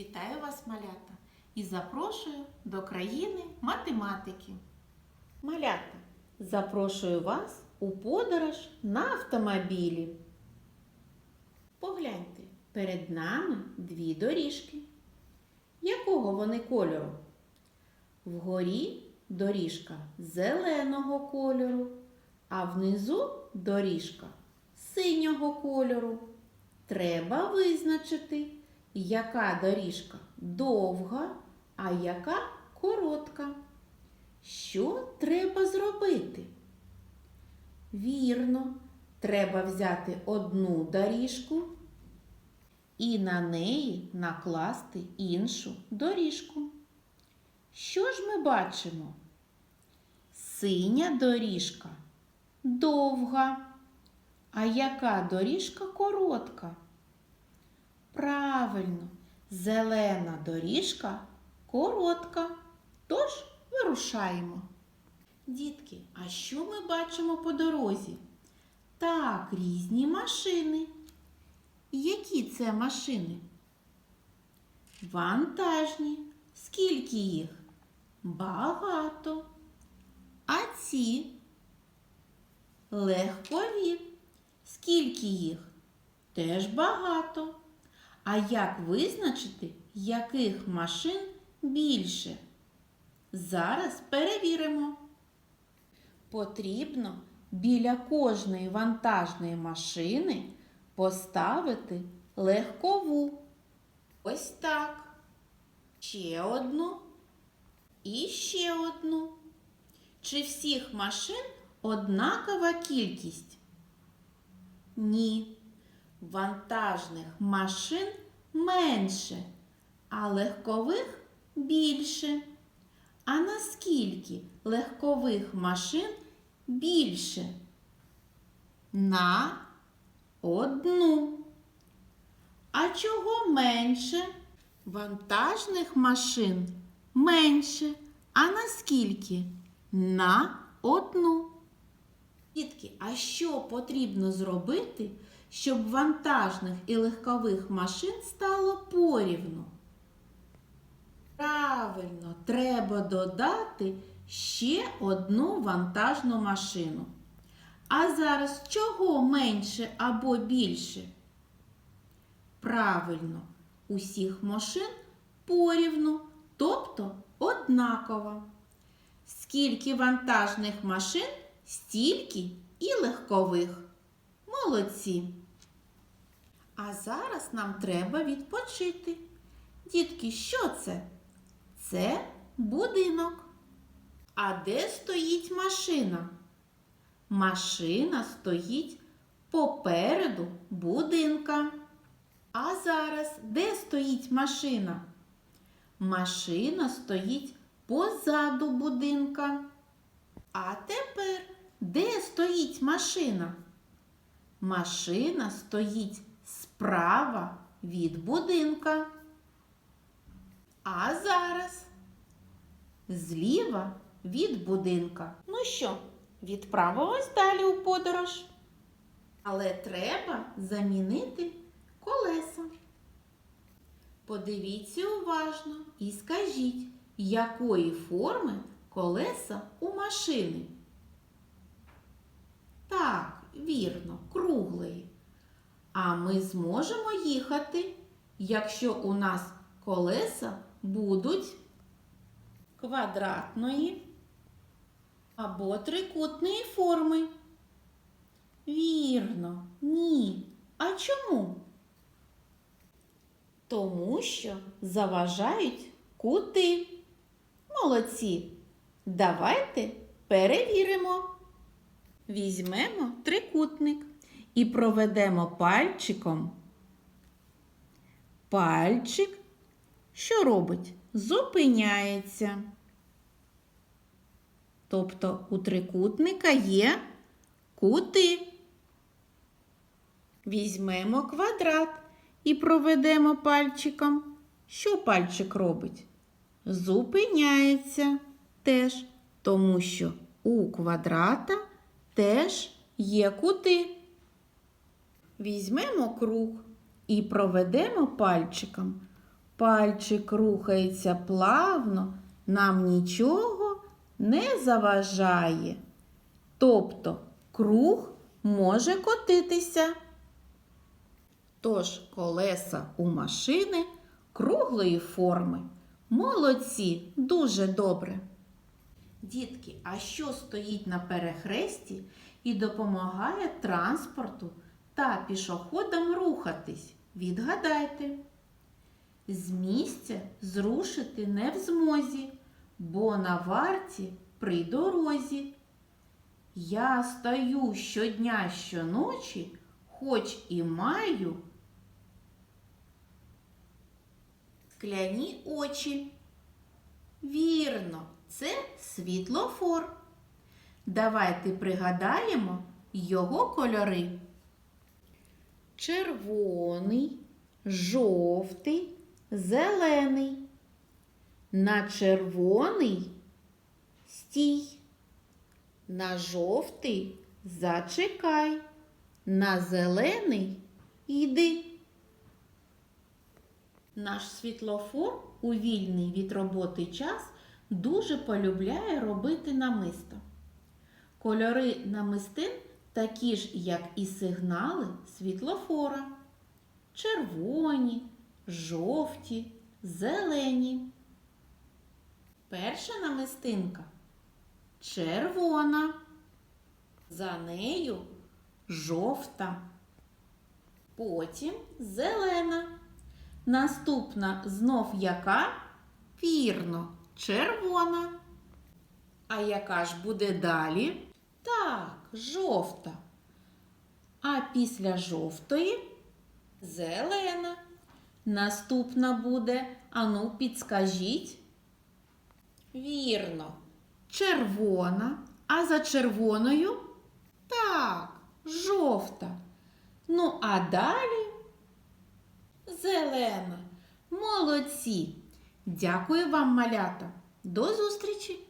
Вітаю вас, малята, і запрошую до країни математики. Малята, запрошую вас у подорож на автомобілі. Погляньте, перед нами дві доріжки. Якого вони кольору? Вгорі доріжка зеленого кольору, а внизу доріжка синього кольору. Треба визначити, яка доріжка довга, а яка коротка. Що треба зробити? Вірно, треба взяти одну доріжку і на неї накласти іншу доріжку. Що ж ми бачимо? Синя доріжка довга. А яка доріжка коротка? Правильно, зелена доріжка коротка. Тож вирушаємо. Дітки, а що ми бачимо по дорозі? Так, різні машини. Які це машини? Вантажні. Скільки їх? Багато. А ці легкові. Скільки їх? Теж багато. А як визначити, яких машин більше? Зараз перевіримо. Потрібно біля кожної вантажної машини поставити легкову. Ось так. Ще одну і ще одну. Чи всіх машин однакова кількість? Ні. Вантажних машин менше, а легкових більше. А наскільки легкових машин більше? На одну. А чого менше? Вантажних машин менше. А наскільки? На одну. Дітки, а що потрібно зробити, щоб вантажних і легкових машин стало порівну? Правильно, треба додати ще одну вантажну машину. А зараз чого менше або більше? Правильно, усіх машин порівну, тобто однаково. Скільки вантажних машин, стільки і легкових. Молодці. А зараз нам треба відпочити. Дітки, що це? Це будинок. А де стоїть машина? Машина стоїть попереду будинка. А зараз де стоїть машина? Машина стоїть позаду будинка. А тепер де стоїть машина? Машина стоїть справа від будинка. А зараз зліва від будинка. Ну що, відправимось далі у подорож. Але треба замінити колеса. Подивіться уважно і скажіть, якої форми колеса у машини. Так, вірно, круглої. А ми зможемо їхати, якщо у нас колеса будуть квадратної або трикутної форми. Вірно, ні. А чому? Тому що заважають кути. Молодці. Давайте перевіримо. Візьмемо трикутник і проведемо пальчиком. Пальчик, що робить? Зупиняється. Тобто у трикутника є кути. Візьмемо квадрат і проведемо пальчиком. Що пальчик робить? Зупиняється теж, тому що у квадрата теж є кути. Візьмемо круг і проведемо пальчиком Пальчик рухається плавно, нам нічого не заважає. Тобто круг може котитися. Тож колеса у машини круглої форми. Молодці, дуже добре. Дітки, а що стоїть на перехресті і допомагає транспорту та пішоходам рухатись? Відгадайте. З місця зрушити не в змозі, бо на варті при дорозі. Я стаю щодня щоночі, хоч і маю скляні очі. Вірно, це світлофор. Давайте пригадаємо його кольори. Червоний, жовтий, зелений. На червоний стій. На жовтий зачекай. На зелений йди. Наш світлофор у вільний від роботи час дуже полюбляє робити намисто. Кольори намистин такі ж, як і сигнали світлофора. Червоні, жовті, зелені. Перша намистинка червона. За нею жовта. Потім зелена. Наступна знов яка? Вірно, червона. А яка ж буде далі? Так, жовта. А після жовтої зелена. Наступна буде, ану, підскажіть. Вірно, червона. А за червоною? Так, жовта. Ну, а далі зелена. Молодці! Дякую вам, малята. До зустрічі!